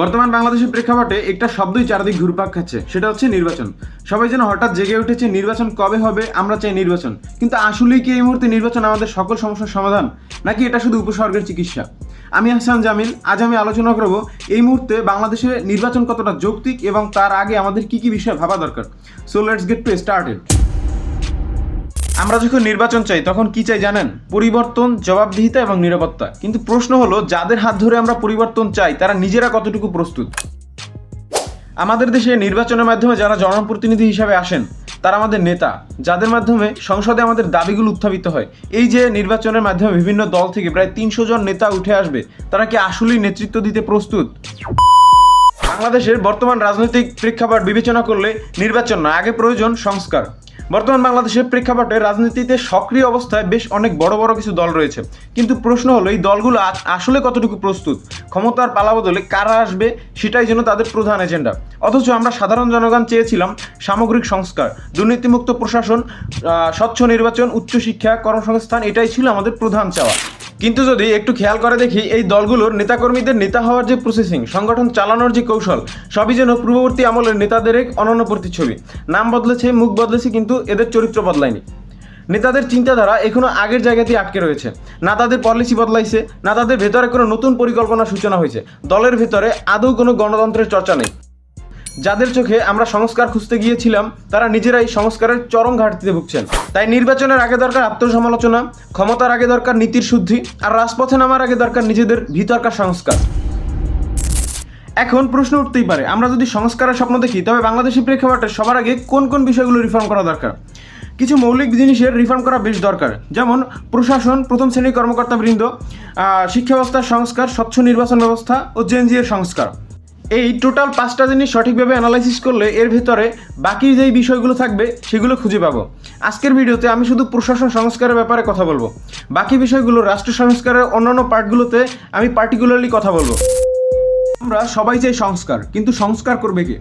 বর্তমান বাংলাদেশের প্রেক্ষাপটে একটা শব্দই চারদিক ঘুরপাক খাচ্ছে, সেটা হচ্ছে নির্বাচন। সবাই যেন হঠাৎ জেগে উঠেছে, নির্বাচন কবে হবে, আমরা চাই নির্বাচন। কিন্তু আসলেই কি এই মুহূর্তে নির্বাচন আমাদের সকল সমস্যার সমাধান, নাকি এটা শুধু উপসর্গের চিকিৎসা? আমি হাসান জামিল, আজ আমি আলোচনা করব এই মুহূর্তে বাংলাদেশে নির্বাচন কতটা যৌক্তিক এবং তার আগে আমাদের কি কি বিষয় ভাবা দরকার। So let's get to started আমরা যখন নির্বাচন চাই, তখন কি চাই জানেন? পরিবর্তন, জবাবদিহিতা এবং নিরাপত্তা। কিন্তু প্রশ্ন হলো, যাদের হাত ধরে আমরা পরিবর্তন চাই, তারা নিজেরা কতটুকু প্রস্তুত? আমাদের দেশে নির্বাচনের মাধ্যমে যারা জনপ্রতিনিধি হিসাবে আসেন, তারা আমাদের নেতা, যাদের মাধ্যমে সংসদে আমাদের দাবিগুলো উত্থাপিত হয়। এই যে নির্বাচনের মাধ্যমে বিভিন্ন দল থেকে প্রায় তিনশো জন নেতা উঠে আসবে, তারা কি আসলেই নেতৃত্ব দিতে প্রস্তুত? বাংলাদেশের বর্তমান রাজনৈতিক প্রেক্ষাপট বিবেচনা করলে নির্বাচন নয়, আগে প্রয়োজন সংস্কার। বর্তমান বাংলাদেশের প্রেক্ষাপটে রাজনীতিতে সক্রিয় অবস্থায় বেশ অনেক বড় বড় কিছু দল রয়েছে। কিন্তু প্রশ্ন হলো, এই দলগুলো আসলে কতটুকু প্রস্তুত? ক্ষমতার পালা বদলে কারা আসবে, সেটাই যেন তাদের প্রধান এজেন্ডা। অথচ আমরা সাধারণ জনগণ চেয়েছিলাম সামগ্রিক সংস্কার, দুর্নীতিমুক্ত প্রশাসন স্বচ্ছ নির্বাচন, উচ্চশিক্ষা, কর্মসংস্থান, এটাই ছিল আমাদের প্রধান চাওয়া। কিন্তু যদি একটু খেয়াল করে দেখি, এই দলগুলোর নেতাকর্মীদের নেতা হওয়ার যে প্রসেসিং সংগঠন চালানোর যে কৌশল, সবই যেন পূর্ববর্তী আমলের নেতাদের এক অনন্য প্রতিচ্ছবি। নাম বদলেছে, মুখ বদলেছে, কিন্তু এদের চরিত্র বদলায়নি। নেতাদের চিন্তাধারা এখনও আগের জায়গাতেই আটকে রয়েছে। না তাদের পলিসি বদলাইছে, না তাদের ভেতরে কোনো নতুন পরিকল্পনা সূচনা হয়েছে। দলের ভেতরে আদৌ কোনো গণতন্ত্রের চর্চা নেই। যাদের চোখে আমরা সংস্কার খুঁজতে গিয়েছিলাম, তারা নিজেরাই সংস্কারের চরম ঘাটতিতে ভুগছেন। তাই নির্বাচনের আগে দরকার আত্মসমালোচনা, ক্ষমতার আগে দরকার নীতির শুদ্ধি, আর রাজপথে নামার আগে দরকার নিজেদের ভিতরকার সংস্কার। এখন প্রশ্ন উঠতেই পারে, আমরা যদি সংস্কারের স্বপ্ন দেখি, তবে বাংলাদেশের প্রেক্ষাপটে সবার আগে কোন কোন বিষয়গুলো রিফর্ম করা দরকার? কিছু মৌলিক জিনিসের রিফর্ম করা বেশ দরকার, যেমন প্রশাসন, প্রথম শ্রেণির কর্মকর্তাবৃন্দ শিক্ষা ব্যবস্থার সংস্কার, স্বচ্ছ নির্বাচন ব্যবস্থা ও জেনজিএর সংস্কার। এই টোটাল পাঁচটা জিনিস সঠিকভাবে অ্যানালাইসিস করলে এর ভেতরে বাকি যেই বিষয়গুলো থাকবে, সেগুলো খুঁজে পাবো। আজকের ভিডিওতে আমি শুধু প্রশাসন সংস্কারের ব্যাপারে কথা বলব। বাকি বিষয়গুলো রাষ্ট্র সংস্কারের অন্যান্য পার্টগুলোতে আমি পার্টিকুলারলি কথা বলব। আমরা সবাই চাই সংস্কার, কিন্তু সংস্কার করবে কে?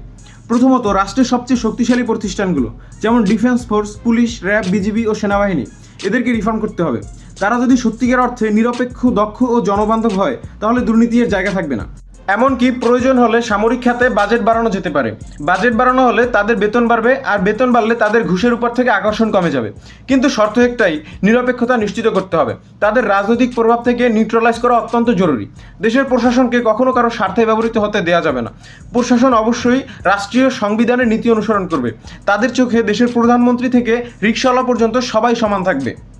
প্রথমত, রাষ্ট্রের সবচেয়ে শক্তিশালী প্রতিষ্ঠানগুলো, যেমন defence force police RAB BGB ও সেনাবাহিনী, এদেরকে রিফর্ম করতে হবে। তারা যদি সত্যিকার অর্থে নিরপেক্ষ, দক্ষ ও জনবান্ধব হয়, তাহলে দুর্নীতির জায়গা থাকবে না। এমনকি প্রয়োজন হলে সামরিক খাতে বাজেট বাড়ানো যেতে পারে। বাজেট বাড়ানো হলে তাদের বেতন বাড়বে আর বেতন বাড়লে তাদের ঘুষের উপর থেকে আকর্ষণ কমে যাবে। কিন্তু শর্ত একটাই, নিরপেক্ষতা নিশ্চিত করতে হবে। তাদের রাজনৈতিক প্রভাব থেকে নিউট্রালাইজ করা অত্যন্ত জরুরি। দেশের প্রশাসনকে কখনো কারও স্বার্থে ব্যবহৃত হতে দেওয়া যাবে না। প্রশাসন অবশ্যই রাষ্ট্রীয় সংবিধানের নীতি অনুসরণ করবে। তাদের চোখে দেশের প্রধানমন্ত্রী থেকে রিক্সাওয়ালা পর্যন্ত সবাই সমান থাকবে।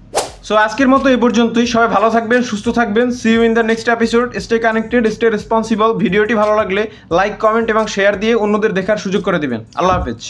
সো আজকের মতো এই পর্যন্তই। সবাই ভালো থাকবেন, সুস্থ থাকবেন। See you in the next episode stay connected stay responsible ভিডিওটি ভালো লাগলে লাইক কমেন্ট এবং শেয়ার দিয়ে অন্যদের দেখার সুযোগ করে দেবেন। আল্লাহ হাফেজ।